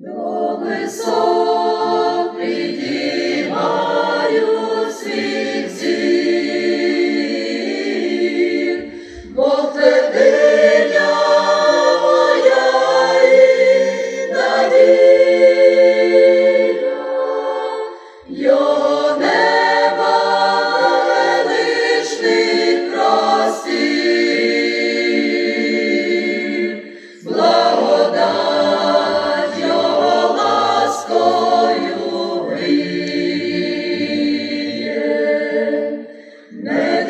До висот підіймаю свій зір, Бог твердиня моя і надія, Його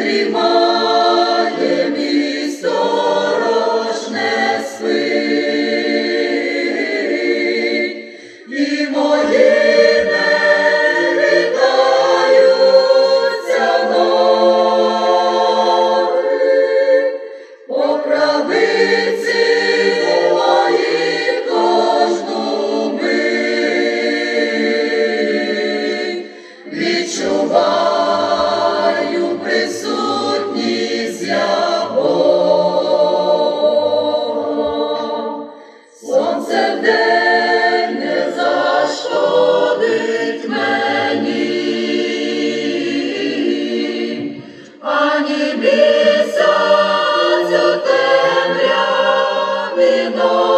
Не мій сторож, не і мої не вітаються ноги, по Сонце вдень не зашкодить мені, ані місяць у темряві ночі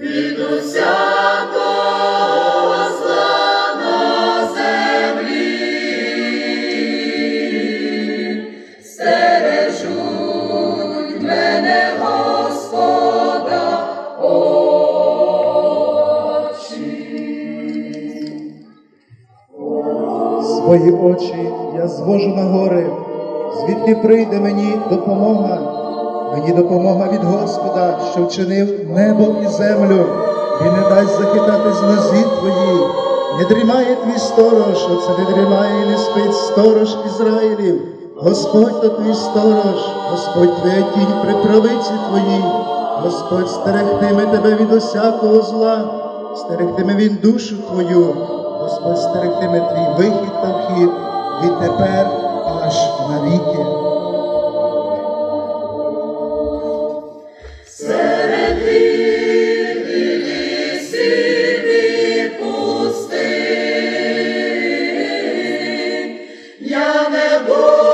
від усякого Свої очі я звожу на гори, звідки прийде мені допомога. Мені допомога від Господа, що вчинив небо і землю. Він не дасть захитати з нозі твої. Не дрімає твій сторож, оце не дрімає і не спить сторож Ізраїлів. Господь то твій сторож, Господь твоя тінь при правиці твоїй. Господь стерегтиме тебе від усякого зла, стерегтиме він душу твою. Господь стерегтиме твій вихід та вхід відтепер аж навіки. Я не буду.